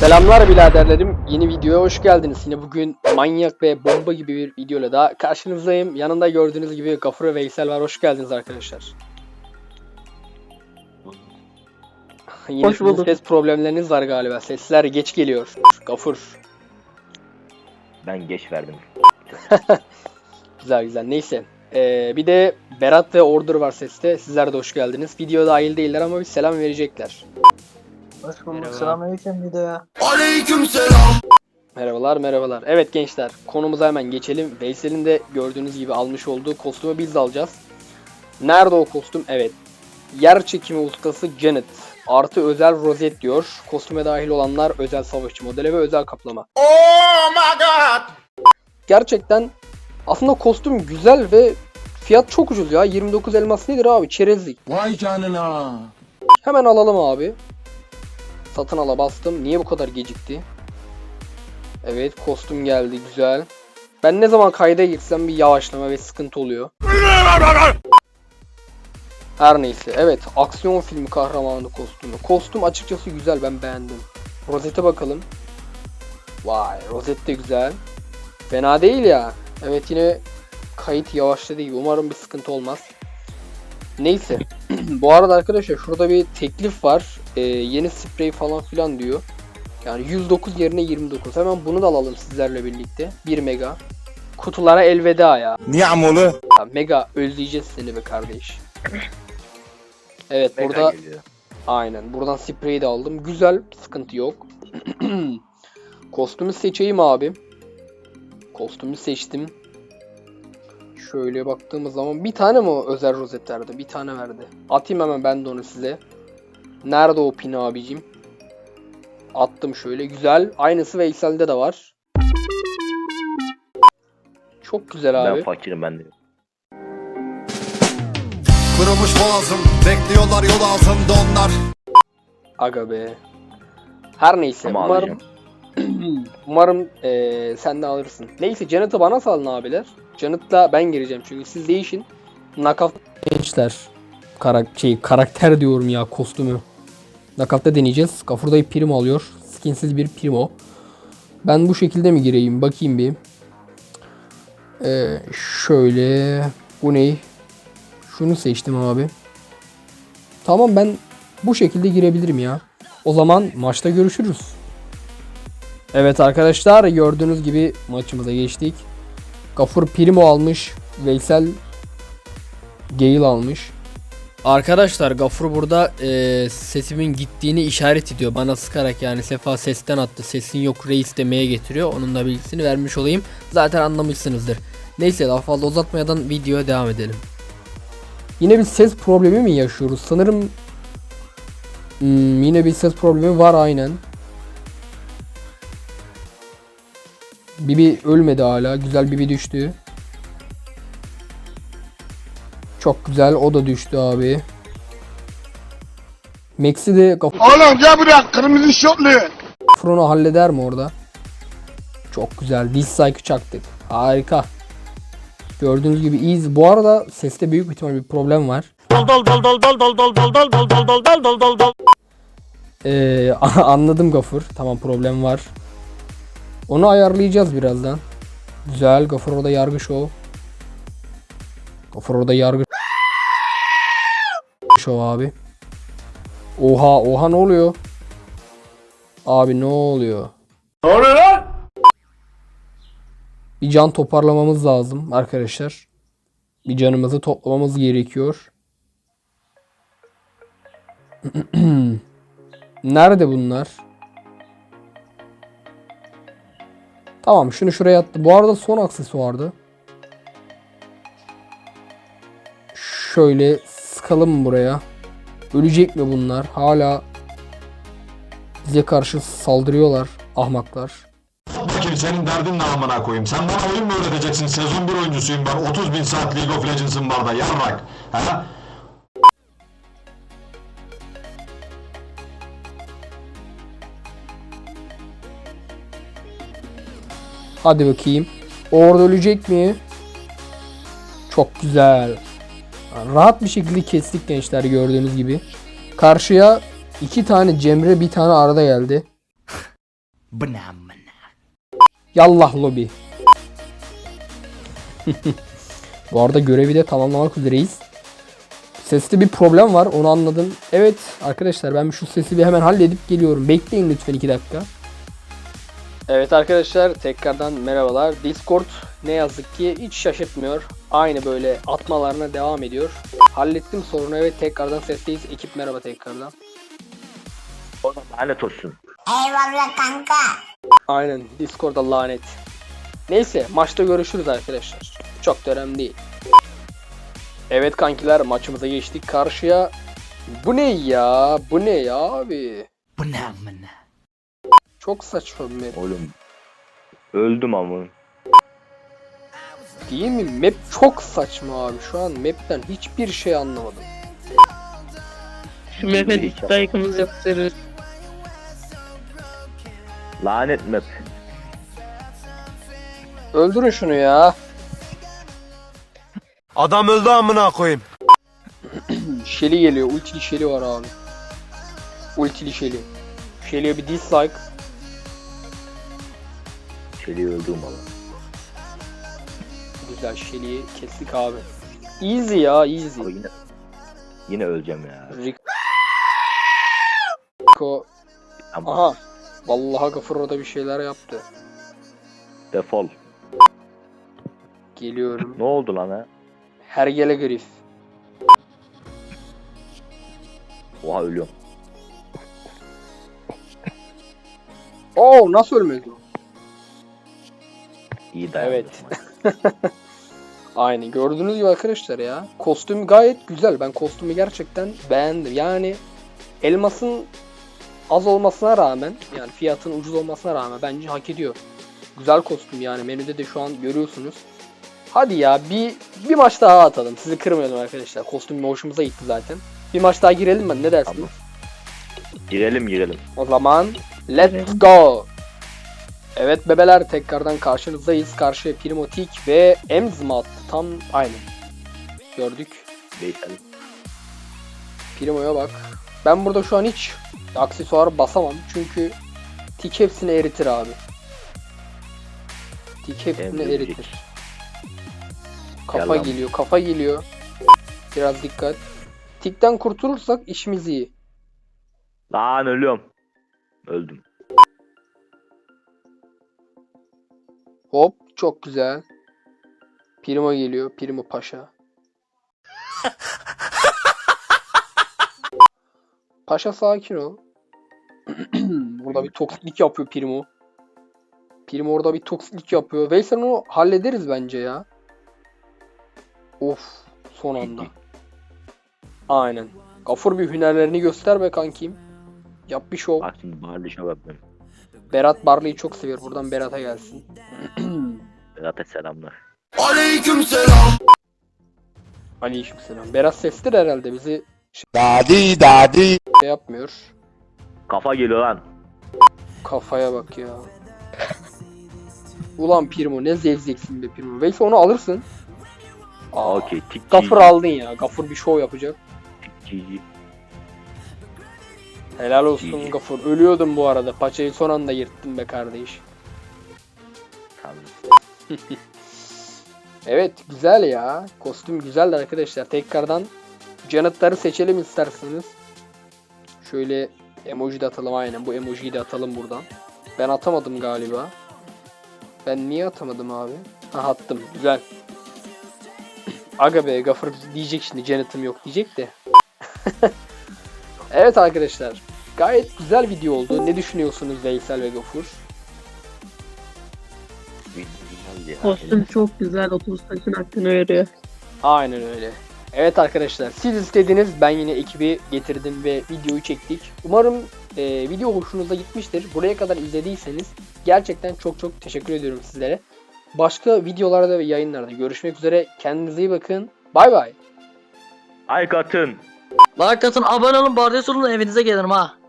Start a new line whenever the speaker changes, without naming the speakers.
Selamlar biraderlerim. Yeni videoya hoş geldiniz. Yine bugün manyak ve bomba gibi bir videoyla daha karşınızdayım. Yanında gördüğünüz gibi Gafur ve Veysel var. Hoş geldiniz arkadaşlar. Yine
Hoş bulduk.
ses problemleriniz var galiba. Sesler geç geliyor. Gafur.
Ben geç verdim.
Güzel güzel. Neyse. Ee, bir de Berat ve Order var seste. Sizler de hoş geldiniz. Video dahil değiller ama bir selam verecekler.
Hoş bulduk.
Merhaba.
Selamünaleyküm videoya.
Merhabalar merhabalar. Evet gençler konumuza hemen geçelim. Veysel'in de gördüğünüz gibi almış olduğu kostümü biz de alacağız. Nerede o kostüm? Evet. Yer çekimi ustası Janet. Artı özel rozet diyor. Kostüme dahil olanlar özel savaşçı modeli ve özel kaplama.
Oh my god!
Gerçekten aslında kostüm güzel ve fiyat çok ucuz ya. 29 elmas nedir abi? Çerezlik.
Vay canına.
Hemen alalım abi. Satın ala bastım. Niye bu kadar gecikti? Evet kostüm geldi güzel. Ben ne zaman kayda girsem bir yavaşlama ve sıkıntı oluyor. Her neyse evet aksiyon filmi kahramanı kostümü. Kostüm açıkçası güzel ben beğendim. Rozete bakalım. Vay rozet de güzel. Fena değil ya. Evet yine kayıt yavaşladı gibi. Umarım bir sıkıntı olmaz. Neyse. Bu arada arkadaşlar şurada bir teklif var. Ee, yeni sprey falan filan diyor. Yani 109 yerine 29. Hemen bunu da alalım sizlerle birlikte. 1 mega. Kutulara elveda ya.
Ni'amulu.
Ya Mega özleyeceğiz seni be kardeş. Evet
Mega
burada
geliyor.
aynen buradan spreyi de aldım. Güzel sıkıntı yok. Kostümü seçeyim abi. Kostümü seçtim. Şöyle baktığımız zaman bir tane mi o özel rozet verdi? Bir tane verdi. Atayım hemen ben de onu size. Nerede o pin abicim? Attım şöyle. Güzel. Aynısı Veysel'de de var. Çok güzel abi.
Ben fakirim ben de.
Kırılmış boğazım. Bekliyorlar yol ağzında onlar.
Aga be. Her neyse.
Ama
umarım umarım eee, sen de alırsın. Neyse Janet'ı bana salın abiler. Janet'la ben gireceğim çünkü siz değişin. Knockout gençler. Karak şey karakter diyorum ya kostümü. Knockout'ta deneyeceğiz. Gafurdayı primo alıyor. Skinsiz bir primo. Ben bu şekilde mi gireyim? Bakayım bir. Ee, şöyle. Bu ne? Şunu seçtim abi. Tamam ben bu şekilde girebilirim ya. O zaman maçta görüşürüz. Evet arkadaşlar gördüğünüz gibi maçımıza geçtik. Gafur Primo almış. Veysel Gale almış. Arkadaşlar Gafur burada e, sesimin gittiğini işaret ediyor. Bana sıkarak yani Sefa sesten attı. Sesin yok reis demeye getiriyor. Onun da bilgisini vermiş olayım. Zaten anlamışsınızdır. Neyse daha fazla uzatmadan videoya devam edelim. Yine bir ses problemi mi yaşıyoruz? Sanırım Hmm, yine bir ses problemi var aynen. Bibi ölmedi hala. Güzel Bibi düştü. Çok güzel. O da düştü abi. Max'i de
Oğlum gel buraya kırmızı şortlu.
Frono halleder mi orada? Çok güzel. Dislike çaktık. Harika. Gördüğünüz gibi iyiyiz. Bu arada seste büyük bir ihtimal bir problem var. Ee, anladım Gafur. Tamam problem var. Onu ayarlayacağız birazdan. Güzel. Gafur orada yargı show. Gafur orada yargı show abi. Oha oha ne oluyor? Abi ne oluyor?
Ne oluyor lan?
Bir can toparlamamız lazım arkadaşlar. Bir canımızı toplamamız gerekiyor. Nerede bunlar? Tamam şunu şuraya attı. Bu arada son aksesuardı. Şöyle sıkalım buraya. Ölecek mi bunlar? Hala bize karşı saldırıyorlar ahmaklar.
Fakir senin derdin ne amına koyayım? Sen bana oyun mu öğreteceksin? Sezon 1 oyuncusuyum ben. 30 bin saat League of Legends'ım var da yarrak. Ha?
Hadi bakayım. Orada ölecek mi? Çok güzel. Rahat bir şekilde kestik gençler gördüğünüz gibi. Karşıya iki tane Cemre bir tane Arda geldi. Yallah lobi. Bu arada görevi de tamamlamak üzereyiz. Seste bir problem var onu anladım. Evet arkadaşlar ben şu sesi bir hemen halledip geliyorum. Bekleyin lütfen 2 dakika. Evet arkadaşlar tekrardan merhabalar. Discord ne yazık ki hiç şaşırtmıyor. Aynı böyle atmalarına devam ediyor. Hallettim sorunu evet tekrardan sesteyiz. Ekip merhaba tekrardan.
O da lanet olsun.
Eyvallah kanka.
Aynen Discord'da lanet. Neyse maçta görüşürüz arkadaşlar. Çok da önemli değil. Evet kankiler maçımıza geçtik karşıya. Bu ne ya? Bu ne ya abi?
Bu ne amına?
Çok saçma bir.
Oğlum. Öldüm ama.
Değil mi? Map çok saçma abi. Şu an map'ten hiçbir şey anlamadım.
Şu map'e dislike'ımız yaptırırız.
Lanet map.
Öldürün şunu ya.
Adam öldü amına koyayım.
Shelly geliyor. Ultili Shelly var abi. Ultili Shelly. Shelly'e bir dislike.
Şeli öldüm ama.
Güzel Shelly'yi kestik abi. Easy ya easy.
Ama yine yine öleceğim ya.
Rico.
Ama
Aha. Vallahi Gafur orada bir şeyler yaptı.
defol.
Geliyorum.
Ne oldu lan ha?
Hergele Grif.
Oha ölüyorum.
Oo nasıl ölmedi? o?
İyi dayandım.
Evet. Aynen gördüğünüz gibi arkadaşlar ya. Kostüm gayet güzel. Ben kostümü gerçekten beğendim. Yani elmasın az olmasına rağmen yani fiyatın ucuz olmasına rağmen bence hak ediyor. Güzel kostüm yani menüde de şu an görüyorsunuz. Hadi ya bir bir maç daha atalım. Sizi kırmayalım arkadaşlar. Kostüm hoşumuza gitti zaten. Bir maç daha girelim mi? Ne dersiniz?
Girelim girelim.
O zaman let's go. Evet bebeler tekrardan karşınızdayız. Karşıya Primotik ve attı? Tam aynı. Gördük.
Veysel.
Primo'ya bak. Ben burada şu an hiç aksesuar basamam. Çünkü tik hepsini eritir abi. Tik hepsini
Emzirecek.
eritir. Kafa
Gel lan.
geliyor, kafa geliyor. Biraz dikkat. Tikten kurtulursak işimiz iyi.
Lan ölüyorum. Öldüm.
Hop çok güzel. Primo geliyor. Primo Paşa. Paşa sakin ol. Burada bir toksiklik yapıyor Primo. Primo orada bir toksiklik yapıyor. Veysel onu hallederiz bence ya. Of son anda. Aynen. Gafur bir hünerlerini göster be kankim. Yap bir şov.
Bak şimdi Barley yapıyorum.
Berat Barley'i çok seviyor. Buradan Berat'a gelsin.
Berat'a selamlar.
Aleyküm selam.
Aleykümselam. Berat sestir herhalde bizi
Dadi dadi.
şey yapmıyor.
Kafa geliyor lan.
Kafaya bak ya. Ulan Primo ne zevzeksin be Primo. Belki onu alırsın. Aa,
Okey. Tik
Gafur aldın ya. Gafur bir şov yapacak.
GG.
Helal olsun
İyi.
Gafur. Ölüyordum bu arada. Paçayı son anda yırttın be kardeş.
Tamam.
Evet güzel ya. Kostüm güzeldi arkadaşlar. Tekrardan canıtları seçelim isterseniz. Şöyle emoji de atalım aynen. Bu emojiyi de atalım buradan. Ben atamadım galiba. Ben niye atamadım abi? Ha attım. Güzel. Aga be Gafur diyecek şimdi canıtım yok diyecek de. evet arkadaşlar. Gayet güzel video oldu. Ne düşünüyorsunuz Veysel ve Gafur?
Güzel ya.
Kostüm çok güzel. 30 taşın hakkını veriyor.
Aynen öyle. Evet arkadaşlar siz istediniz ben yine ekibi getirdim ve videoyu çektik. Umarım e, video hoşunuza gitmiştir. Buraya kadar izlediyseniz gerçekten çok çok teşekkür ediyorum sizlere. Başka videolarda ve yayınlarda görüşmek üzere. Kendinize iyi bakın. Bay bay.
Ay katın.
Like atın abone olun. Bardes olun evinize gelirim ha.